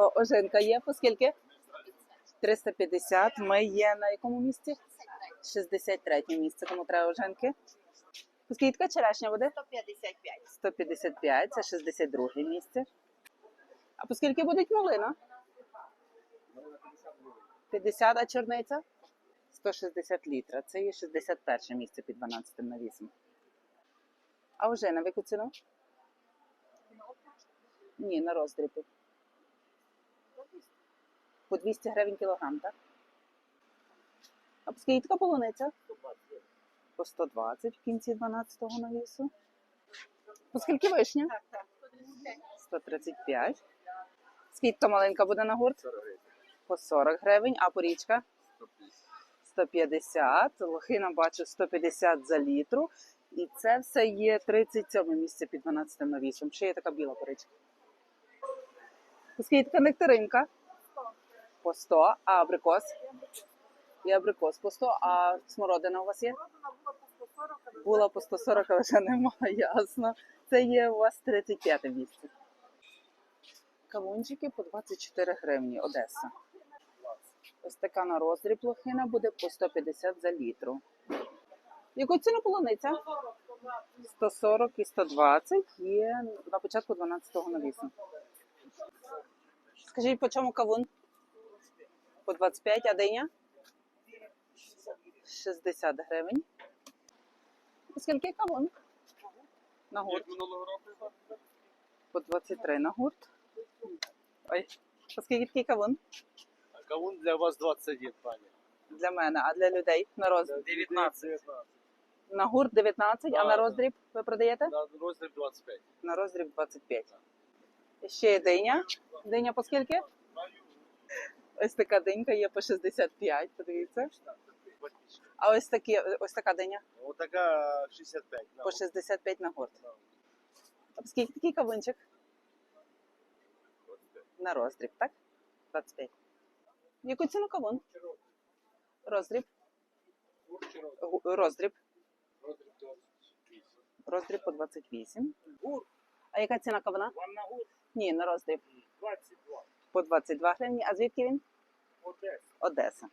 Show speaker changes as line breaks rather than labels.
О, ожинка є, по скільки? 350. Ми є на якому місці? 63 місце, кому треба ожинки. По скільки така черешня буде?
155.
155, це 62 місце. А по скільки буде малина? 50, а чорниця? 160 літра. Це є 61 місце під 12 навісом. А вже на яку ціну? Ні, на роздрібі. По 200 гривень кілограм, так? А скільки така полуниця? По 120 в кінці 12-го навісу. По скільки вишня?
Так, так.
135. Скільки то маленька буде на гурт? По 40 гривень, а порічка? 150. Лохина бачу 150 за літру. І це все є 37 місце під 12 навісом. Чи є така біла поричка? Скільки така нектаринка? По 100. А абрикос? І абрикос по 100. А смородина у вас є? Була по 140, а вже немає, ясно. Це є у вас 35 місце. Кавунчики по 24 гривні, Одеса. Ось така на роздріб лохина буде по 150 за літру. Яку ціну полуниця? 140 і 120 є на початку 12-го навісу. Скажіть, по чому кавун? По 25, а диня? 60 гривень. Скільки кавун? На гурт. По 23 на гурт. Ой, по скільки такий кавун?
Кавун для вас 21, пані.
Для мене, а для людей на роздріб?
19.
На гурт 19, а на роздріб ви продаєте?
На роздріб 25.
На роздріб 25. Ще є диня. Диня по скільки? Ось така динька є по 65, подивіться. А ось такі, ось така диня
Ось така 65. на
по 65 на гурт. А скільки такий кавунчик? На роздріб, так? 25. Яку ціну кавун? Роздріб. Роздріб. Роздріб по 28.
Гурт.
А яка ціна кавуна? Ні, на роздріб.
22.
По 22 гривні. А звідки він?
Одеса.
Одеса.